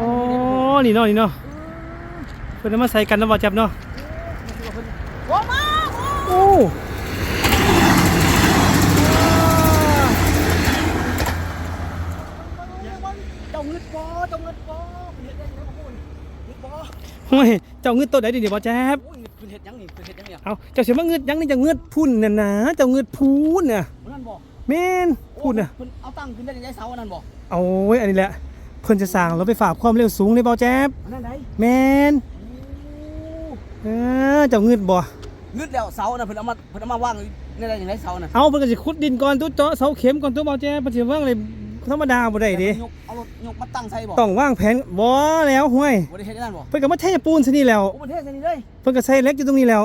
อ๋อนี่เนาะนี่เนาะเพิ่นเอามาใส่กันนะบ่จับเนาะโอ้มาโอ้เจ้าเงิดบ่เจ้าเงิดบ่เฮ็ดยังไงบ่เงิดบ่ห่วยเจ้าเงืดตัวใดดินี่บ่แจ๊บโอ้ยเพิ่นเฮ็ดยังนี่เพิ่นเฮ็ดยังเนี่ยเอาเจ้าสิมาเงืดหยังนี่จะเงืดพุ่นน่ะนะเจ้าเงืดพูนน่ะมันนั่นบ่แม่นพูนน่ะเพิ่นเอาตั้งขึ้นได้ยังไงเสาอันนั้นบ่เอาไว้อันนี้แหละ เพิ่นจะสร้างรถไฟฟ้าความเร็วสูงในบ่แจ๊บอันนั้นไดแม่นเออเจ้าเงืดบ่เงิดแล้วเสาน่ะเพิ่นเอามาเพิ่นเอามาวางในได้ยังไงเสาน่ะเอาเพิ่นก็สิขุดดินก่อนตัวเจาะเสาเข็มก่อนตัวบ่แจ๊บเพิ่นสิวางเลยธรรมดาบ่ได้เด้ยกเอารถยกมาตั้งใส่บ่ต้องวางแผนบ่แล้วห่วยบ่ได้เฮ็ดอย่างนั้นบ่เพิ่นก็มาเทปูนซะนี่แล้วโอ้ประเทศไทยนี่เลยเพิ่นก็ใส่เหล็กอยู่ตรงนี้แล้ว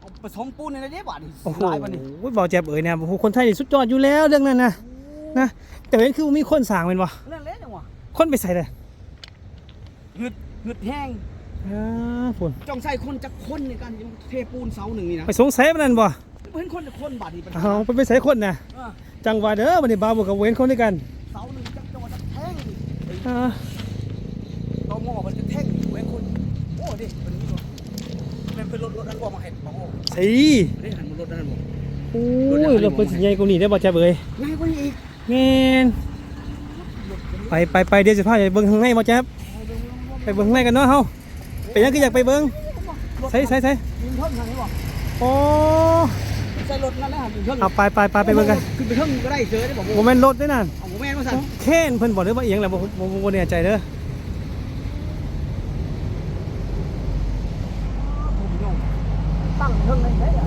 เอาผสมปูนในนี้บ่นี่โอ้โหหลายบ่นี่บ่แจ๊บเอ้ยเนี่ยโอ้โหคนไทยนี่สุดยอดอยู่แล้วเรื่องนั้นนะนะแต่เห็นคือมีคนสร้างแม่นบ่นั่นแหละจังหวะ คนไปใส่เลยเงึดเงึดแห้งอ่าฝุ่นจ้องใส่คนจักคนในการเทปูนเสาหนึ่งนี่นะไปสงสัยมันนั่นบ่บ่เห็นคนจักคนบาดนี่ปัญหาเอาไปไปใส่คนน่ะเออจังหวะเด้อวันนี้บาวบอกกับเว้นคนด้วยกันเสาหนึ่งจักจังหวะจักแท่งนี่อ่าตอหม้อมันจะแท่งเว้นคนโอ้ดิมันนี่บ่มันเป็นรถรถอันบ่มาเห็นบ่โอ้สิได้หันมารถอันนั้นบ่โอ้ยรถเพิ่นสิใหญ่กว่านี้ได้อบ่จ๊ะเอ้ยง่ายกว่านี้อีกแม่น ไปไปไปเดี๋ยวสิพาไปเบิ่งข้างในบ่จ๊ะไปเบิ่งข้างในกันเนาะเฮาไปยังคืออยากไปเบิ่งใส่ใส่ใส่ยิงเพิ่งทางนี้บ่โอ้ใส่รถนั่นแหละหันยิงเพิ่งเอาไปไปไปไปเบิ่งกันขึ้นไปเพิ่งก็ได้เจอได้บ่บ่โอ้แม่นรถเด้อนั่นเอาบ่แม่นว่าสั่นเค้นเพิ่นบอกหรือว่าเอียงแหละบ่บ่บ่บ่แน่ใจเด้อ ตั้งเพิ่งเลยเด้อ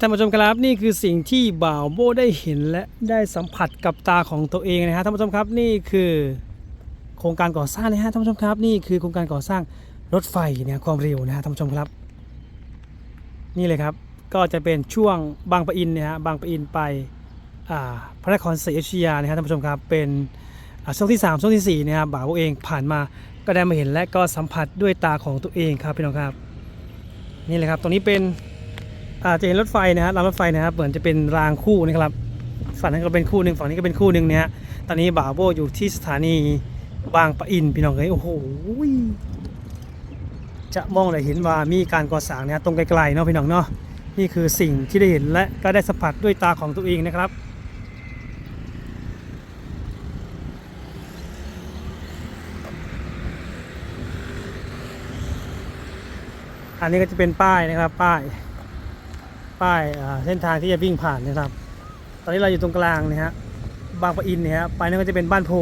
ท่านผู้ชมครับนี่คือสิ่งที่บ่าวโบได้เห็นและได้สัมผัสกับตาของตัวเองนะฮะท่านผู้ชมครับนี่คือโครงการก่อสร้างนะฮะท่านผู้ชมครับ นี่คือโครงการก่อสร้างรถไฟเนี่ยความเร็วนะฮะท่านผู้ชมครับ นี่เลยครับก็จะเป็นช่วงบางปะอินนะฮะบางปะอินไปอ่าพระนครศรีอยุธยานะฮะท่านผู้ชมครับเป็นช่วงที่ 3 ช่วงที่4นะครับบ่าวโบเองผ่านมาก็ได้มาเห็นและก็สัมผัสด้วยตาของตัวเองครับพี่น้องครับ นี่เลยครับตรงนี้เป็น อาจจะเห็นรถไฟนะฮะรางรถไฟนะครับเหมือนจะเป็นรางคู่นะครับฝั่งนั้นก็เป็นคู่หนึ่งฝั่งนี้ก็เป็นคู่หนึ่งเนี่ยตอนนี้บ่าวโบอยู่ที่สถานีบางปะอินพี่น้องเอ้ยโอ้โหจะมองเลยเห็นว่ามีการก่อสร้างนะฮะตรงไกลๆเนาะพี่น้องเนาะนี่คือสิ่งที่ได้เห็นและก็ได้สัมผัสด้วยตาของตัวเองนะครับอันนี้ก็จะเป็นป้ายนะครับป้าย ป้ายเส้นทางที่จะวิ่งผ่านนะครับ ตอนนี้เราอยู่ตรงกลางนะฮะบางปะอินเนี่ยฮะไปนั่นก็จะเป็นบ้านโพ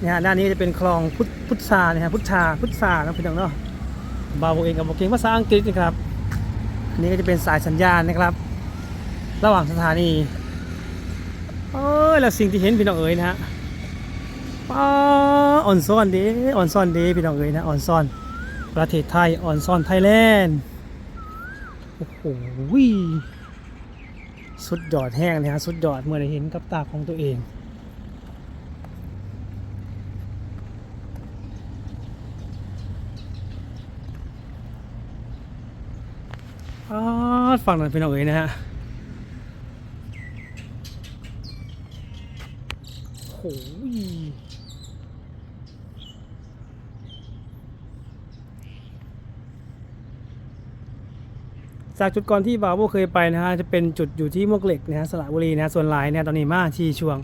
นะฮะด้านนี้จะเป็นคลองพุทธพุทธานะฮะพุทธาพุทธานะพี่น้องเนาะบาวเองกับบเก่งภาษาอังกฤษนะครับอันนี้ก็จะเป็นสายสัญญาณนะครับ ระหว่างสถานีเอ้ยแล้วสิ่งที่เห็นพี่น้องเอ๋ยนะฮะอ่อนซ่อนเด้อ่อนซ่อนเด้พี่น้องเอ๋ยนะอ่อนซ่อน ประเทศไทยอ่อนซ่อนไทยแลนด์ โอ้โหสุดยอดแห้งเลยฮะสุดยอดเมื่อได้เห็นกับตาของตัวเองอาฟังหน่อยเป็นเอาเองนะฮะโอ้โห จากจุดก่อนที่บาวโบเคยไปนะฮะจะเป็นจุดอยู่ที่มวกเหล็กนะฮะสระบุรีนะฮะส่วนหลายเนี่ยตอนนี้มาที่ช่วง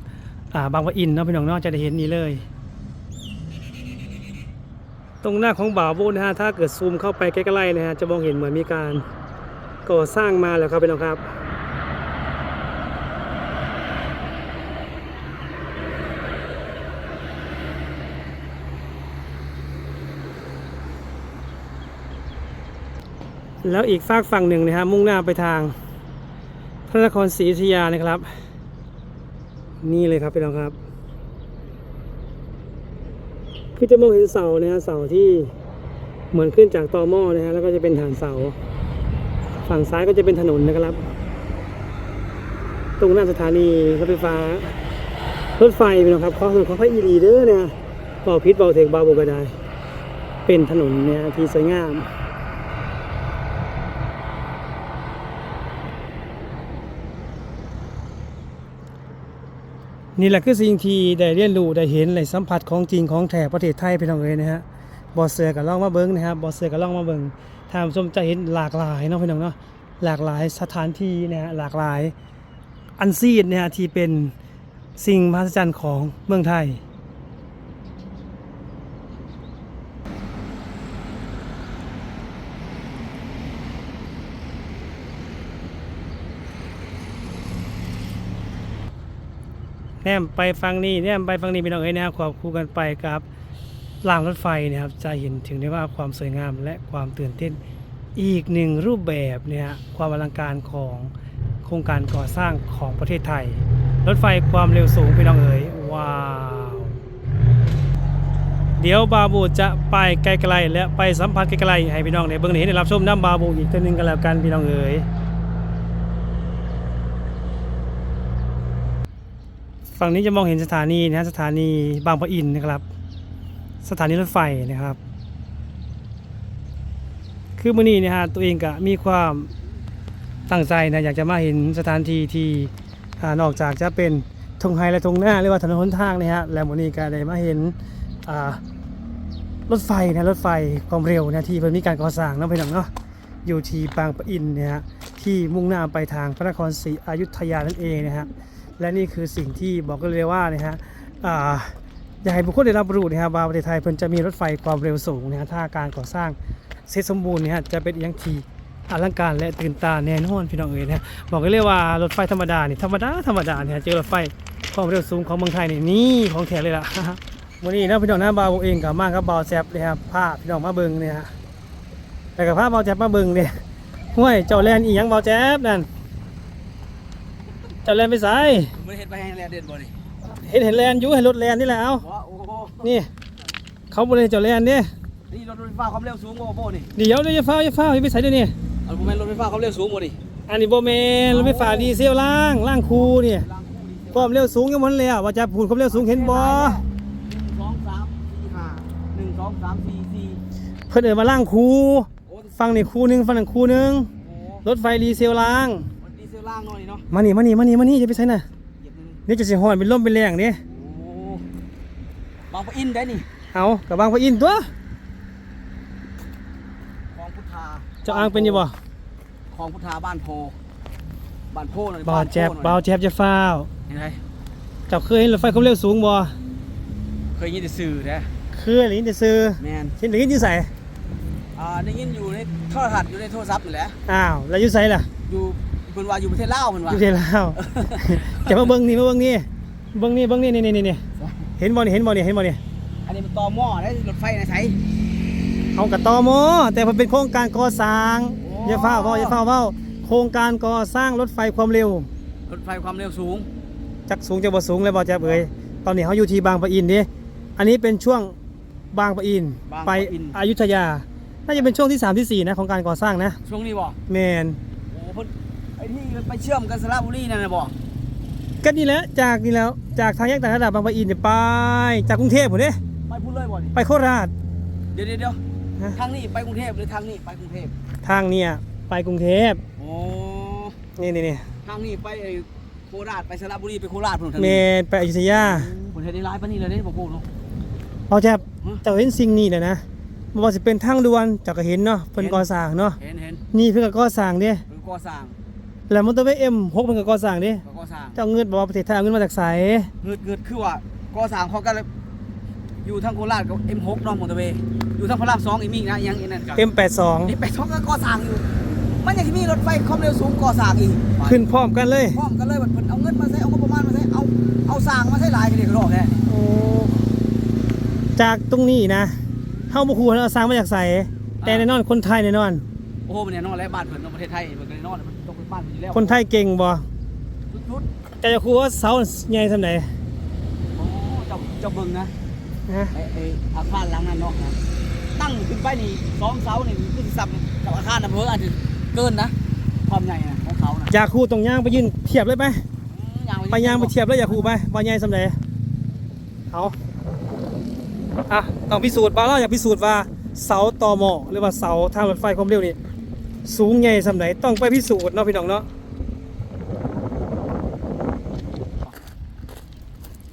าบางปะอินเนาะพี่น้องเนาะจะได้เห็นนี่เลย ตรงหน้าของบาวโบนะฮะถ้าเกิดซูมเข้าไปใกล้ๆนะฮะจะมองเห็นเหมือนมีการก่อสร้างมาแล้วครับพี่น้องครับ แล้วอีกฝากฝั่งหนึ่งนะฮะมุ่งหน้าไปทาง พระนครศรีอยุธยานะครับ นี่เลยครับพี่น้องครับคือจะมองเห็นเสานะฮะเสาที่เหมือนขึ้นจากตอหม้อนะฮะแล้วก็จะเป็นฐานเสา ฝั่งซ้ายก็จะเป็นถนนนะครับ ตรงหน้าสถานีรถไฟฟ้ารถไฟพี่น้องครับขอถนนขอพระอีรีเด้อเนี่ยเบาพิษเบาเทกเบาบกระไดเป็นถนนเนี่ยที่สวยงาม นี่แหละคือสิ่งที่ได้เรียนรู้ได้เห็นได้สัมผัสของจริงของแท้ประเทศไทยพี่น้องเอ้ยนะฮะบอเสือกับล่องมาเบิ้งนะครับบอเสือกับล่องมาเบิ้งท่านผู้ชมจะเห็นหลากหลายเนาะพี่น้องเนาะหลากหลายสถานที่นะฮะหลากหลายอันซีดนะฮะที่เป็นสิ่งมหัศจรรย์ของเมืองไทย แนมไปฟังนี่แนมไปฟังนี่พี่น้องเอ้ยนะครับควบคู่กันไปกับรางรถไฟนะครับจะเห็นถึงได้ว่าความสวยงามและความตื่นเต้นอีกหนึ่งรูปแบบเนี่ยความอลังการของโครงการก่อสร้างของประเทศไทย รถไฟความเร็วสูงพี่น้องเอ๋ยว้าวเดี๋ยวบาบูจะไปไกลๆและไปสัมผัสไกลๆให้พี่น้องได้เบิ่งได้เห็นได้รับชมน้ำบาบูอีกตัวหนึงกันแล้วกันพี่น้องเอ๋ย ฝั่งนี้จะมองเห็นสถานีนะฮะสถานีบางปะอินนะครับ สถานีรถไฟนะครับ คือมื่อนี้นะฮะตัวเองก็มีความตั้งใจนะอยากจะมาเห็นสถานที่ที่นอกจากจะเป็นทงไฮและทงหน้าหรือว่าถนนหนทางนะฮะแล้วมื่อนี้ก็ได้มาเห็นรถไฟนะรถไฟความเร็วนะที่เพิ่นมีการก่อสร้างนะพี่น้องเนาะอยู่ที่บางปะอินนี่ยฮะที่มุ่งหน้าไปทางพระนครศรีอยุธยานั่นเองนะฮะ และนี่คือสิ่งที่บอกกันเลยว่านะฮะอ่ยากให้บุคคลได้รับรู้นะฮะว่าประเทศไทยเพิ่นจะมีรถไฟความเร็วสูงนะฮะถ้าการก่อสร้างเสร็จสมบูรณ์เนี่ยฮะจะเป็นอย่างที่อลังการและตื่นตาแน่นอนพี่น้องเอ๋ยนะบอกกันเลยว่ารถไฟธรรมดานี่ธรรมดาธรรมดาเนี่ยเจอรถไฟความเร็วสูงของเมืองไทยนี่นี่ของแท้เลยล่ะวันนี้นะพี่น้องนะบาวเองกับมาครับบาวแซบเลยครับภาพพี่น้องมาเบิงเนี่ยฮะแต่กับภาพบาวแซบมาเบิงเนี่ยห้วยเจ้าแลนอีหยังบาวแซบนั่น จ้าแลนไปไสมันเห็นไปให้แลนเด่นบ่นี่เห็นเห็นแลนอยู่เห็นรถแลนนี่แหละเอาว้าโอ้โหนี่ เขาบริเจ้าแลนเนี่ยนี่รถไฟฟ้าความเร็วสูงบ่โบนี่เดี๋ยวเดี๋ยวอย่าฟ้าวอย่าฟ้าวอย่าไปใส่เดี๋ยวนี้เอาบ่แม่นรถไฟฟ้าความเร็วสูงบ่นี่อันนี้โบแมนรถไฟฟ้าดีเซลล่างล่างคูเนี่ยล่างคู่นี่ความเร็วสูงยังมันแล้วว่าจะพูดความเร็วสูงเห็นบ่หนึ่งสองสามสี่ห้าหนึ่งสองสามสี่สี่เพิ่นเอิ้นมาล่างคูโอ้ฟังนี่คูหนึงฟังนั่นคูหนึงโหรถไฟดีเซลล่าง มันดีเซลล่างหน่อยเนาะ มานี่มานี่มานี่มานี่จะไปใส่น่ะเหยียบนิดนึงนี่จะสิฮ้อนเป็นลมเป็นแรงนี่โอ้บางปะอินได้นี่เอากับบางพระอินทร์ตัวคลองพุทธาเจ้าอ้างเป็นอยู่บ่คลองพุทธาบ้านโพบ้านโพหน่อยบ่าวแจ๊บโพหน่อยบ่าวแจ๊บจะฟ้าวเห็นไหมเจ้าเคยเห็นรถไฟความเร็วสูงบ่เคยยินแต่สื่อแท้เคยหรือจะซื้อแมนเห็นหรืออยู่ใส่อ่าได้ยินอยู่ในโทรทัศน์อยู่ในโทรศัพท์อยู่แหละอ้าวแล้วอยู่ใส่ล่ะอยู่เพิ่นว่าอยู่ประเทศลาวเพิ่นว่าอยู่ที่ลาวจะมาเบิ่งนี่มาเบิ่งนี่เบิ่งนี่เบิ่งนี่นี่นี่นี่เห็นบ่นี่เห็นบ่นี่เห็นบ่นี่อันนี้มันต่อหม้อได้รถไฟในไทยเอากระตอมอแต่มันเป็นโครงการก่อสร้างโอ้อย่าฟ้าวเว้าอย่าฟ้าวเว้าโครงการก่อสร้างรถไฟความเร็ว รถไฟความเร็วสูง จักสูงจะบ่สูงเลยบ่จะเอ่ยตอนนี้เขาอยู่ที่บางปะอินดิอันนี้เป็นช่วงบางปะอินบางไปปะอิน อยุธยา น่าจะเป็นช่วงที่ 3 ที่ 4 นะ ของการก่อสร้างนะ ช่วงนี้บ่แมนโอ้เพิ่นไอ้ ที่ไปเชื่อมกันสระบุรีนั่นน่ะบ่ก็นี่แหละจากนี่แล้วจากทางแยกต่างระดับบางปะอินเนี่ยไป จากกรุงเทพผมเนี่ยไปพูดเลยบ่นี่ไปโคราช เดี๋ยวเดี๋ยวเดี๋ยวฮะ ทางนี้ไปกรุงเทพหรือทางนี้ไปกรุงเทพทางเนี่ยไปกรุงเทพโอ้นี่นี่นี่ทางนี้ไปไอ้โคราชไปสระบุรีไปโคราชพุ่นทางเมนี้นไปอยุธยาผมเห็นได้ร้ายปานนี้เลยเด้บ่พูดเนาะ เอาแจ๊บฮะ เจ้าเห็นสิ่งนี้เลยนะบ่ว่าสิเป็นทางด่วนเจ้าก็เห็นเนาะเพิ่นเห็นก่อสร้างเนาะเห็นเห็นนี่เพิ่นก็ก่อสร้างเด้เพิ่นก่อสร้าง แล้วมอเตอร์เวย์ M6 เพิ่นก็ก่อสร้างเด้ก็ก่อสร้างเจ้าเงินบอกว่าประเทศไทยเอาเงินมาจากไสเงิดเงิดคือว่าก่อสร้างเขาก็เลยอยู่ทางโคราชกับ M6 เนาะมอเตอร์เวย์อยู่ทางพระราม2อีกมีอีกนะอีกอยังอีกนั่นก็ M82 นี่ไปท้องก็ก่อสร้างอยู่ มันยังมีรถไฟความเร็วสูงก่อสร้างอีกขึ้นพร้อมกันเลย พร้อมกันเลยว่าเพิ่นเอาเงินมาใช้เอางบประมาณมาใช้เอาเอาสร้างมาใช้หลายกันเด็กรอกแท้โอ้จากตรงนี้นะเฮาบ่ฮู้ว่าเอาสร้างมาจากไสแต่แน่นอนคนไทยแน่นอน โอ้โหมันเนี่ยนอนแล้วบ้านเพิ่นเนาะประเทศไทยเพิ่นก็แน่นอนมันต้องเป็น บ้านเพิ่นอยู่แล้วคนไทยเก่งบ่ชุดแต่จะคูว่าเสาใหญ่ส่ำไหนๆโอ้เจ้าเจ้าเบิ่งนะนะไอ้ไอ้อาคารหลังนั้นเนาะนะตั้งขึ้นไปนี่สองเสานี่คือสิซ้ำกับอาคารอำเภออาจจะเกินนะ ความใหญ่นะของเขานะอยากคูตรงย่างไปยืนเทียบเลยไปอืมไปย่างไปเทียบแล้วอยากคูไปว่าใหญ่ส่ำไหนเอาอะต้องพิสูจน์บ่าเราอยากพิสูจน์ว่าเสาตอหมอหรือว่าเสาทางรถไฟความเร็วนี่ สูงใหญ่ส่ำไหนต้องไปพิสูจน์เนาะพี่น้องเนาะ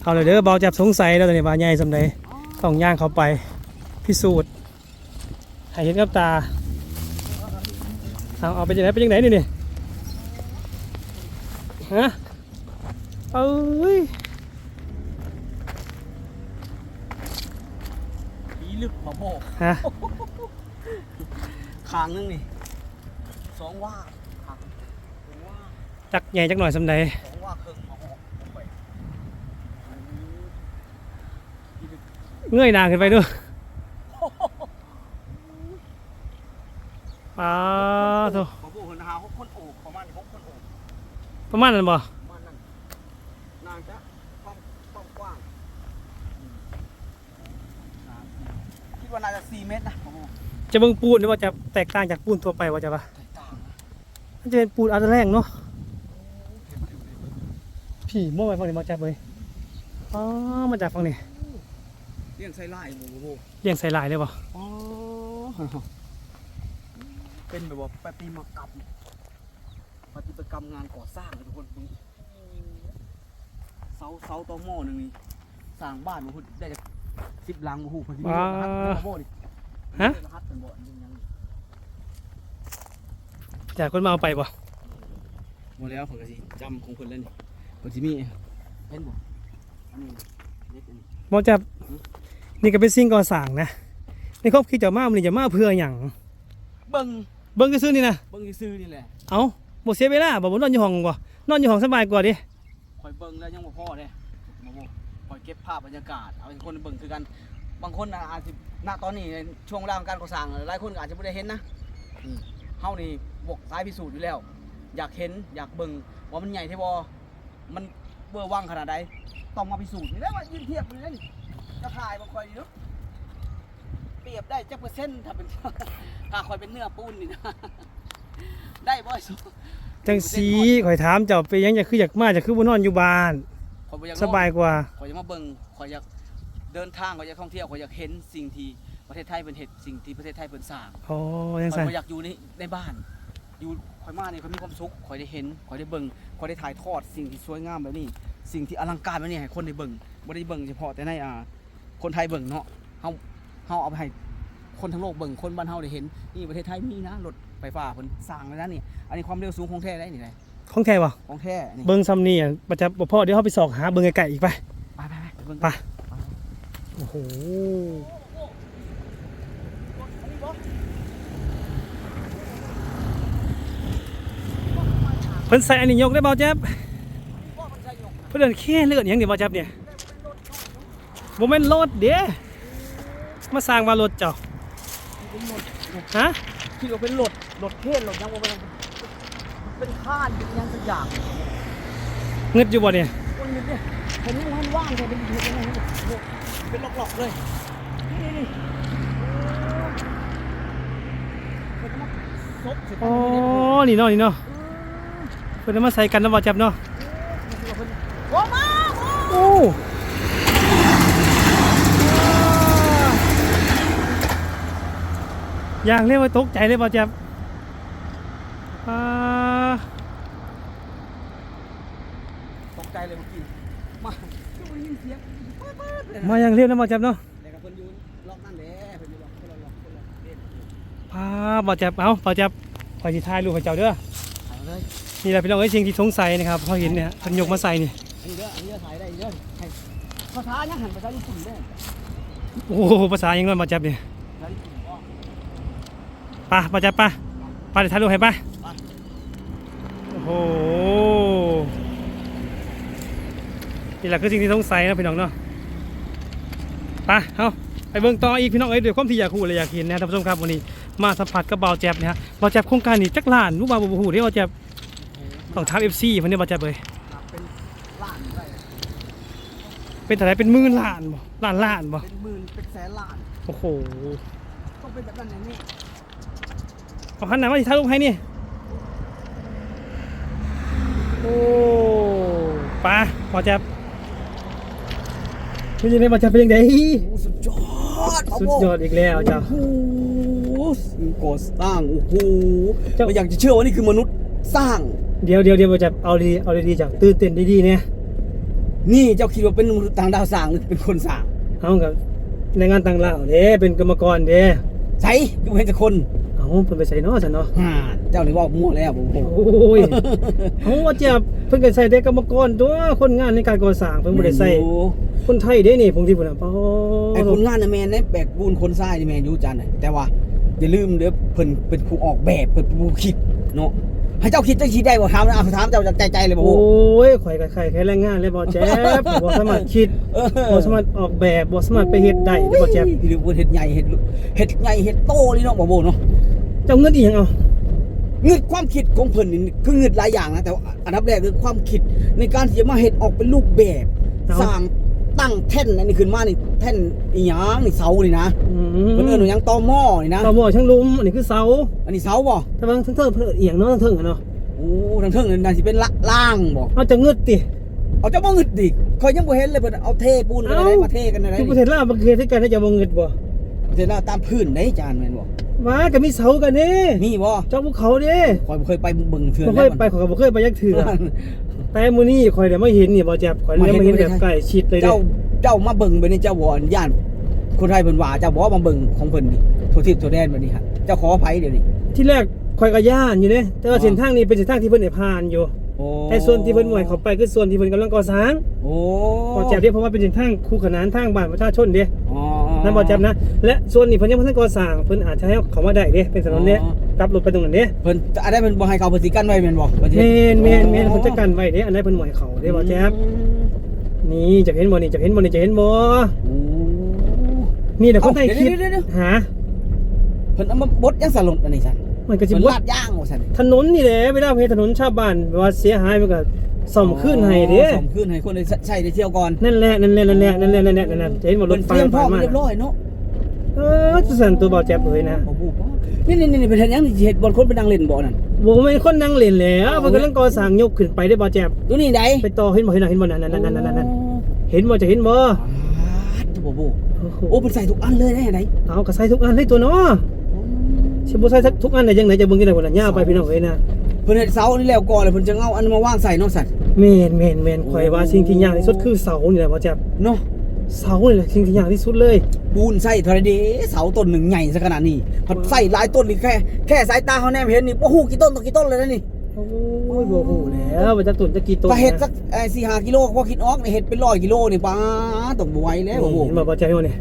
เอาเลยเด้อเบาจับสงสัยแล้วตอนนี้ว่าใหญ่สำใดต้องย่างเขาไปพิสูจน์ให้เห็นกับตาเอาเอาไปยังไงไปยังไหนนี่นี่ฮะเอ้ยผีลึกมาโบกฮะคางนึงนี่ สองว่าคางสองว่าจักใหญ่จักหน่อยสำใดสองว่าเครื่องมาโบกลงไปเงยหน้าขึ้นไปด้วยอ้าโถมาโบกคนหาหกคนโอบประมาณหกคนโอบประมาณนั้นบ่ประมาณนั้นนานจะความความกว้างอืมสามสี่คิดว่าน่าจะสี่เมตรนะมาโบกจะเบิ่งปูนหรือว่าจะแตกต่างจากปูนทั่วไปว่าจะปะแตกต่างนะ มันจะเป็นปูนอันแรงเนาะพี่โม่ไปฝั่งนี้มาจับเลยอ๋อมาจากฝั่งนี้เลี้ยงไส้ไล่หมูโบกเลี้ยงใส่ลายเลยบ่อ๋อเป็นแบบว่าปฏิมากรรมปฏิมากรรมงานก่อสร้างเลยทุกคนดูเสาเสาตอหม้อหนึ่งนี่สร้างบ้านมาพูดได้จากสิบหลังมาพูดพอดีรหัสมาโบดิฮะ รหัสเป็นบ่อนยังยัง จากคนมาเอาไปบ่หมดแล้วผมก็สิจำของเพิ่นแล้วนี่ผมสิมีเห็นบ่อันนี้เล็กอันนี้มาจับนี่ก็เป็นสิ่งก่อสร้างนะในครอบคิดจะมามันนี่จะมาเพื่อหยังเบิ่งเบิ่งซื่อๆนี่นะเบิ่งซื่อๆนี่แหละเอ้าบ่เสียเวลาบ่บ่นอนอยู่ห้องบ่นอนอยู่ห้องสบายกว่าดิคอยเบิ่งแล้วยังบ่พอเด้มาโบคอยเก็บภาพบรรยากาศเอาให้คนเบิ่งคือกันบางคนน่ะอาจจะณตอนนี้ในช่วงเวลาของการก่อสร้างหลายคนก็อาจจะไม่ได้เห็นนะอืมเฮานี่ บกสายพิสูจน์อยู่แล้ว อยากเห็นอยากเบิ่งว่ามันใหญ่เท่บ่มันเบอร์ว่างขนาดใดต้องมาพิสูจน์นี่แหล้วว่ายืนเทียบกันเลยจะถ่ายบางคอยนี่เนาะเปรียบได้จักเปอร์เซ็นต์ถ้าเป็น ถ้าคอยเป็นเนื้อปูนนี่นะได้บ่สุจังสีข่อยถามเจ้าไปหยังจะคืออยากมาจะคือบ่นอนอยู่บ้าน คอยบ่อยากสบายกว่าคอยอยากมาเบิ่งคอยอยากเดินทางคอยอยากท่องเที่ยวคอยอยากเห็นสิ่งที่ประเทศไทยเป็นเห็ดสิ่งที่ประเทศไทยเป็นสร้างอ๋อยังข่ซั่อยนบ่อยากอยู่ในในบ้าน อยู่ข่อยมาเนี่ยข่อยมีความสุขข่อยได้เห็นข่อยได้เบิ่งข่อยได้ถ่ายทอดสิ่งที่สวยงามแบบนี้ สิ่งที่อลังการแบบนี้ให้คนได้เบิ่งบ่ได้เบิ่งเฉพาะแต่ในอ่าคนไทยเบิ่งเนาะเฮาเฮาเอาไปให้คนทั้งโลกเบิ่งคนบ้านเฮาได้เห็นนี่ประเทศไทยมีนะรถไฟฟ้าเพิ่นสร้างแล้วนะนี่อันนี้ความเร็วสูงของแท้ได้นี่เลยของแท้บ่ของแท้นี่เบิ่งซ้ำนี่อะบ่จะบ่พอเดี๋ยวเฮาไปสอกหาเบิ่งไกลๆอีกไปไปไปไปเบิ่งไปโอ้โหเพิ่นใส่อันนี้ยกได้บ่แจ๊บเพิ่นเดินแค่เลือดหยังนี่บ่แจ๊บเนี่ยบ่แม่นรถเด้มาสร้างว่ารถเจ้าฮะคิดว่าเป็นรถรถเทศรถยังบ่เป็นเป็นข้านเป็นหยังสักอย่างเงึดอยู่บ่เนี่ยคนนี้เนี่ยเห็นมันว่างแต่เป็นเห็นยังไงเป็นหลอกๆเลยนี่นี่เป็นมาซบเสร็จอ๋อนี่เนาะนี่เนาะ เพิ่นเอามาใส่กันนะบ่แจ๊บเนาะโอ้มาโอ้อย่างเรียกว่าตกใจเลยบ่แจ๊บอ่าตกใจเลยเมื่อกี้มาคือมันยินเสียงป๊าดๆเลยนะมาอย่างเรียบนะบ่แจ๊บเนาะแต่กับเพิ่นอยู่ล็อกนั่นแหละเพิ่นอยู่ล็อกคนละล็อกคนละเล่นพาบ่แจ๊บเอ้าบ่แจ๊บคอยสิถ่ายรูปให้เจ้าเด้อถ่ายเลย นี่แหละพี่น้องเอ้ยสิ่งที่สงสัยนะครับพอเห็นเนี่ยเพิ่นยกมาใส่นี่อันนี้เด้ออันนี้เด้อถ่ายได้เด้อถ่ายภาษายังหันภาษาญี่ปุ่นเด้โอ้โหภาษายังนั่นบ่แจ๊บเนี่ภาษาญี่ปุ่นก็ไปบ่แจ๊บปไปเดี๋ยวถ่ายรูปให้ไปโอ้โหนี่แหละคือสิ่งที่สงสัยนะพี่น้องเนาะไปเอ้าไปเบิ่งต่ออีกพี่น้องเอ้ยเดี๋ยวความที่อยากรู้เลยอยากเห็นนะท่านผู้ชมครับวันนี้มาสัมผัสกับบ่าแจ๊บนะฮะบ่าแจ๊บโครงการนี้จักล้านรู้บ่าวบ่ฮู้เด้บ่าแจ๊บ ต้องถาม FC เพิ่นเด้บ่าวแจ๊บเอ้ยครับเป็นล้านได้เป็นเท่าไหร่เป็นหมื่นล้านบ่ล้านล้านบ่เป็นหมื่นเป็นแสนล้านโอ้โหต้องเป็นแบบนั้นอย่างนี้เอาขันหนามาที่ถ่ายรูปให้นี่โอ้ปลาพอจะเป็นยังไงพอจะเป็นยังไงโอ้สุดยอดสุดยอดอีกแล้วเจ้าโอ้โหก่อสร้างโอ้โหเจ้าไม่อยากจะเชื่อว่านี่คือมนุษย์สร้าง เดี๋ยวเดี๋ยวเดี๋ยวพอจะเอาดีเอาดีๆจ้ะตื่นเต้นดีๆเนี่ยนี่เจ้าคิดว่าเป็นมนุษย์ต่างดาวสร้างหรือเป็นคนสร้างเอากับแรงงานต่างดาวเด้เป็นกรรมกรเด้ใช่ก็เห็นแต่คนเอาเพิ่นไปใส่เนาะซั่นเนาะฮ่าเจ้านี่ว่ามั่วแล้วผมผมโอ้ยเอาว่าจะเพิ่นก็ใส่แต่กรรมกรตัวคนงานในการก่อสร้างเพิ่นบ่ได้ใส่คนไทยเด้นี่ผมที่พุ่นน่ะปอไอ้คนงานน่ะแมนในแบกปูนคนทรายนี่แมนอยู่จานน่ะแต่ว่าอย่าลืมเด้อเพิ่นเป็นผู้ออกแบบเพิ่นเป็นผู้คิดเนาะ ให้เจ้าคิดเจ้าคิดได้บ่ถามนะเอาถามเจ้าจากใจใจเลยบ่โอโอ้้ยข่อยกับใครแค่แรงงานเลยบ่แจ๊บบ่สามารถคิดเออบ่สามารถออกแบบบ่สามารถไปเฮ็ดได้เด้อบ่แจ๊บหรือว่าเฮ็ดใหญ่เฮ็ดลุเฮ็ดใหญ่เฮ็ดโตนี่เนาะบ่โบเนาะเจ้าเงินอีหยังเอาเงืดความคิดของเพิ่นนี่คือเงืดหลายอย่างนะแต่ว่าอันดับแรกคือความคิดในการที่จะมาเฮ็ดออกเป็นรูปแบบสร้าง ตั้งแท่นอันนี้ขึ้นมานี่แท่นอีหยังนี่เสานี่นะอืมเพิ่นเอิ้นว่าหยังตอหม้อนี่นะเราบ่ช่างลุมอันนี้คือเสาอันนี้เสาบ่แต่ว่าทั้งเทิงเพิ่นเอียงเนาะทั้งเทิงอะเนาะโอ้ทางเทิงนี่น่าสิเป็นละล่างบ่เอาจะเงิดติเอาเจ้าบ่งึดดิข่อยยังบ่เห็นเลยเพิ่นเอาเทปูนกันได้มาเทกันได้ทุกประเทศลาวบ่เคยที่กันให้จะบ่เงิดบ่ประเทศลาวตามพื้นได้จานแม่นบ่ว่าก็มีเสากันเด้มีบ่เจ้าภูเขาเด้ข่อยบ่เคยไปเบิ่งเทื่อบ่เคยไปข่อยก็บ่เคยไปยักเถื่อ แต่มื้อนี้ข่อยได้มาเห็นนี่บ่แจ๊บข่อยได้มาเห็นแบบใกล้ชิดเลยเด้เจ้าเจ้ามาเบิ่งไปนี่เจ้าบ่อนย่านคนไทยเพิ่นว่าเจ้าบ่มาเบิ่งของเพิ่นนี่ทั่วทิศทั่วแดนบัดนี้ครับเจ้าขออภัยเดี๋ยวนี้ที่แรกข่อยก็ย่านอยู่เด้แต่ว่าเส้นทางนี้เป็นเส้นทางที่เพิ่นได้ผ่านอยู่โอ้แต่ส่วนที่เพิ่นหน่วยเขาไปคือส่วนที่เพิ่นกำลังก่อสร้างโอ้บ่แจ๊บเด้เพราะว่าเป็นเส้นทางคู่ขนานทางบ้านประชาชนเด้อ๋อนั่นบ่แจ๊บนะ และส่วนนี้เพิ่นยังบ่ทันก่อสร้างเพิ่นอาจจะให้เขามาได้เด้เป็นถนนเด้ กลับรถไปตรงนั้นเด้เพิ่นอันนั้นเพิ่นบ่ให้เขาเพิ่นสิกั้นไว้แม่นบ่ประเทศแม่นแม่นแม่นเพิ่นจัดการไว้เด้อันใดเพิ่นหน่วยเขาเด้บ่แจ๊บนี่จะเห็นบ่นี่จะเห็นบ่นี่จะเห็นบ่โอ้นี่แหละคนไทยคิดเดี๋ยวๆหาๆเพิ่นเอามาบดยังสลดอันนี้ซั่นมันก็สิเพิ่นบ่ลาดย่างว่าซั่นถนนนี่แหละเวลาเฮ็ดถนนชาวบ้านว่าเสียหายมันก็ซ่อมคืนให้เด้ซ่อมคืนให้คนได้ใช้ได้เที่ยวก่อนนั่นแหละนั่นแหละนั่นแหละนั่นแหละนั่นแหละนั่นแหละจะเห็นบ่รเพิ่ถนไฟเตรียมพร้ผ่าอนมมาเรียบร้อยเนาะ เออจะสั่นตัวบ่แจ๊บเอ้ยนะบ่ฮู้บ่นี่นี่นี่เป็นเฮ็ดหยังนี่สิเฮ็ดบ่อนคนไปนั่งเล่นบ่นั่นบ่แม่นคนนั่งเล่นแล้วมันกำลังก่อสร้างยกขึ้นไปได้บ่แจ๊บตัวนี้ไดไปต่อเห็นบ่เห็นบ่เห็นบ่นั่นนั่นนั่นนั่นนั่นเห็นบ่จะเห็นบ่อ่าโอ้โหโอ้โหโอ้เป็นใส่ทุกอันเลยได้ไหนเอาก็ใส่ทุกอันเลยตัวเนาะสิบ่ใส่ทุกอันได้จังไดจะเบิ่งกันได้บ่ล่ะย่าไปพี่น้องเอ้ยนะเพิ่นเฮ็ดเสานี่แล้วก่อนเลยเพิ่นจะเอาอันมาวางใส่เนาะสัตว์แม่นแม่นแม่นข่อยว่าสิ่งที่ยากที่สุดคือเสานี่แหละบ่แจ๊บเนาะ เสานี่แหละสิ่งที่ยากที่สุดเลยปูนใส่เท่าไรเด้เสาต้นหนึ่งใหญ่ซะขนาดนี้พัดใส่หลายต้นนี่แค่แค่สายตาเขาแนมเห็นนี่โอ้โหกี่ต้นต่อกี่ต้นเลยนะนี่โอ้ยบ่ฮู้แล้วว่าจะตุนจะกี่ต้นก็เห็ดสักไอ้สี่ห้ากิโลพอคิดออกนี่เห็ดเป็นร้อยกิโลนี่ป้าต้องบไหวแล้วโอ้โหเห็นบ่บ่ใจว่านี่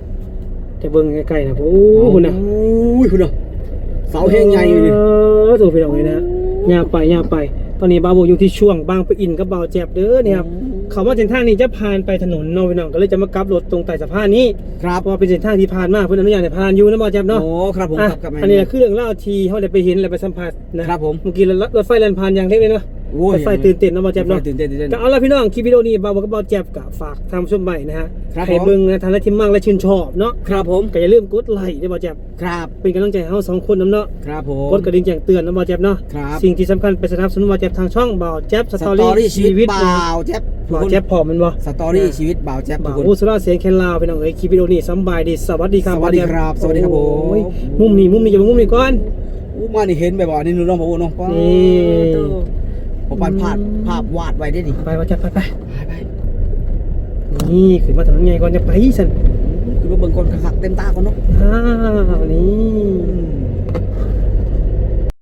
แต่เบิ่งใกล้ๆนะโอ้โหนะโอ้ยคุณน่ะเสาแห้งใหญ่เลยนี่เออถูกพี่น้องเลยนะย่าไปย่าไป ตอนนี้บาวโบอยู่ที่ช่วงบางปะอินกับบ่าวแจ็บเด้อเนี่ยครับ เขาว่าเส้นทางนี้จะผ่านไปถนนเนาะพี่น้องก็เลยจะมากลับรถตรงใต้สะพานนี้ครับเพราะว่าเป็นเส้นทางที่ผ่านมาเพิ่นอนุญาตให้ผ่านอยู่นะบ่าวแจ็บเนาะ โอ้ครับผมอะครับครับแม่อันนี้คือเรื่องเล่าวที่เฮาได้ไปเห็นและไปสัมผัสนะครับผม เมื่อกี้รถไฟแล่นผ่านอย่างเล็กเลยเนาะ โอ้ยรถไฟตื่นเต้นเนาะบ่าวแจ็บเนาะตื่นเต้นตื่นเต้นก็เอาละพี่น้องคลิปวิดีโอนี้บ่าวกับบ่าวแจ็บก็ฝากทำชมใหม่นะฮะครับให้ผม เบิ่งนะทางละที่มั่งและชื่นชอบเนาะครับผมก็อย่าลืมกดไลค์ด้วยบ่าวแจ็บครับเป็นกำลังใจให้เราสองคนน้ำเนาะครับผม กดกระดิ่งแจ้งเตือนนะบ่าวแจ๊บเนาะครับ สิ่งที่สำคัญไปสนับสนุนบ่าวแจ๊บทางช่องบ่าวแจ๊บสสตอตอรี่รี่ชีวิตบ่าวแจ๊บบ่าวแจ๊บพร้อมแมันบ่สตอรี่ชีวิตบ่าวแจ๊บทุบ่ากวคนอุสราเสียงแคนลาวพี่น้องเอ้ยคลิปวิดีโอนี้สำบายดีสวัสดีครับสวัสดีครับาวแจ๊สวัสดีครับผม โอ้ยมุมนี้มุมนี้อย่าไปมุมนี้ก่อน อู้มานี่เห็นแบบว่านี่หนูน้องบอกว่าน้องป้านี่พอ ปันภาพภาพวาดไว้ได้ดิไปบ่าวแจ๊บไปไปไปไปนี่ขึ้นมาถนนใหญ่ก่อนจะไปสั่นคือว่าเบิ่งคนขักเต็มตาก่อนเนาะอ้าวนี่อืม